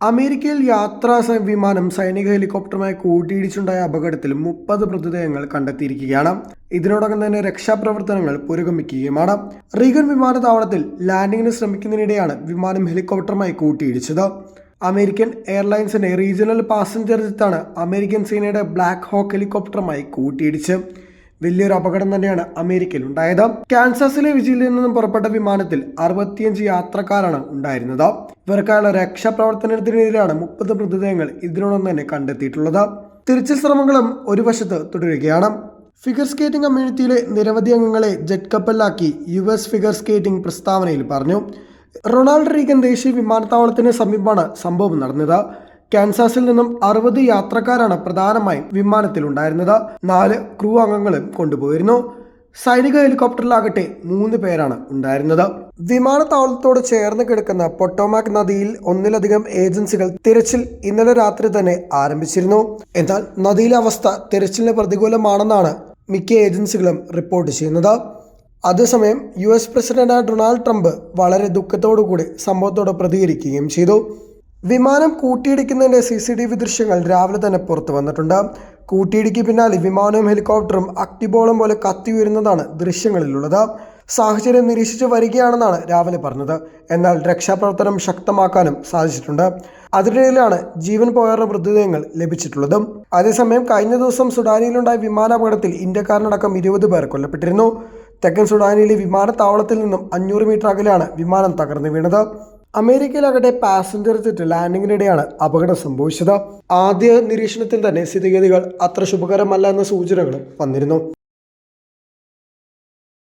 അമേരിക്കയിൽ യാത്രാ വിമാനം സൈനിക ഹെലികോപ്റ്ററുമായി കൂട്ടിയിടിച്ചുണ്ടായ അപകടത്തിൽ മുപ്പത് മൃതദേഹങ്ങൾ കണ്ടെത്തിയിരിക്കുകയാണ്. ഇതിനോടകം തന്നെ രക്ഷാപ്രവർത്തനങ്ങൾ പുരോഗമിക്കുകയുമാണ്. റീഗൻ വിമാനത്താവളത്തിൽ ലാൻഡിങ്ങിന് ശ്രമിക്കുന്നതിനിടെയാണ് വിമാനം ഹെലികോപ്റ്ററുമായി കൂട്ടിയിടിച്ചത്. അമേരിക്കൻ എയർലൈൻസിന്റെ റീജിയണൽ പാസഞ്ചർ ജെറ്റാണ് അമേരിക്കൻ സേനയുടെ ബ്ലാക്ക് ഹോക്ക് ഹെലികോപ്റ്ററുമായി കൂട്ടിയിടിച്ച്. വലിയൊരു അപകടം തന്നെയാണ് അമേരിക്കയിൽ ഉണ്ടായത്. കാൻസാസിലെ വിജിലിൽ നിന്നും പുറപ്പെട്ട വിമാനത്തിൽ അറുപത്തിയഞ്ച് യാത്രക്കാരാണ് ഉണ്ടായിരുന്നത്. ഇവർക്കായുള്ള രക്ഷാപ്രവർത്തനത്തിനെതിരെയാണ് മുപ്പത് മൃതദേഹങ്ങൾ ഇതിനോടൊപ്പം തന്നെ കണ്ടെത്തിയിട്ടുള്ളത്. തിരിച്ചു ശ്രമങ്ങളും ഒരു വശത്ത് തുടരുകയാണ്. ഫിഗർ സ്കേറ്റിംഗ് കമ്മ്യൂണിറ്റിയിലെ നിരവധി അംഗങ്ങളെ ജെറ്റ് കപ്പലിലാക്കി യു എസ് ഫിഗർ സ്കേറ്റിംഗ് പ്രസ്താവനയിൽ പറഞ്ഞു. റൊണാൾഡ് റീഗൻ ദേശീയ വിമാനത്താവളത്തിന് സമീപമാണ് സംഭവം നടന്നത്. കാൻസാസിൽ നിന്നും അറുപത് യാത്രക്കാരാണ് പ്രധാനമായും വിമാനത്തിലുണ്ടായിരുന്നത്. നാല് ക്രൂ അംഗങ്ങളും കൊണ്ടുപോയിരുന്നു. സൈനിക ഹെലികോപ്റ്ററിലാകട്ടെ മൂന്ന് പേരാണ് ഉണ്ടായിരുന്നത്. വിമാനത്താവളത്തോട് ചേർന്ന് കിടക്കുന്ന പൊട്ടോമാക് നദിയിൽ ഒന്നിലധികം ഏജൻസികൾ തിരച്ചിൽ ഇന്നലെ രാത്രി തന്നെ ആരംഭിച്ചിരുന്നു. എന്നാൽ നദിയിലെ അവസ്ഥ തിരച്ചിലിന് പ്രതികൂലമാണെന്നാണ് മിക്ക ഏജൻസികളും റിപ്പോർട്ട് ചെയ്യുന്നത്. അതേസമയം യു എസ് പ്രസിഡന്റായ ഡൊണാൾഡ് ട്രംപ് വളരെ ദുഃഖത്തോടുകൂടി സംഭവത്തോട് പ്രതികരിക്കുകയും ചെയ്തു. വിമാനം കൂട്ടിയിടിക്കുന്നതിന്റെ സി സി ടി വി ദൃശ്യങ്ങൾ രാവിലെ തന്നെ പുറത്തു വന്നിട്ടുണ്ട്. കൂട്ടിയിടിക്ക് പിന്നാലെ വിമാനവും ഹെലികോപ്റ്ററും അക്ടിബോളം പോലെ കത്തി ഉയരുന്നതാണ് ദൃശ്യങ്ങളിലുള്ളത്. സാഹചര്യം നിരീക്ഷിച്ചു വരികയാണെന്നാണ് രാവിലെ പറഞ്ഞത്. എന്നാൽ രക്ഷാപ്രവർത്തനം ശക്തമാക്കാനും സാധിച്ചിട്ടുണ്ട്. അതിനിടയിലാണ് ജീവൻ പോയവരുടെ മൃതദേഹങ്ങൾ ലഭിച്ചിട്ടുള്ളതും. അതേസമയം കഴിഞ്ഞ ദിവസം സുഡാനിയിലുണ്ടായ വിമാനാപകടത്തിൽ ഇന്ത്യക്കാരനടക്കം ഇരുപത് പേർ കൊല്ലപ്പെട്ടിരുന്നു. തെക്കൻ സുഡാനിയിലെ വിമാനത്താവളത്തിൽ നിന്നും അഞ്ഞൂറ് മീറ്റർ അകലെയാണ് വിമാനം തകർന്നു വീണത്. അമേരിക്കയിലാകട്ടെ പാസഞ്ചർ ജെറ്റ് ലാൻഡിങ്ങിനിടെയാണ് അപകടം സംഭവിച്ചത്. ആദ്യ നിരീക്ഷണത്തിൽ തന്നെ സ്ഥിതിഗതികൾ അത്ര ശുഭകരമല്ല എന്ന സൂചനകൾ വന്നിരുന്നു.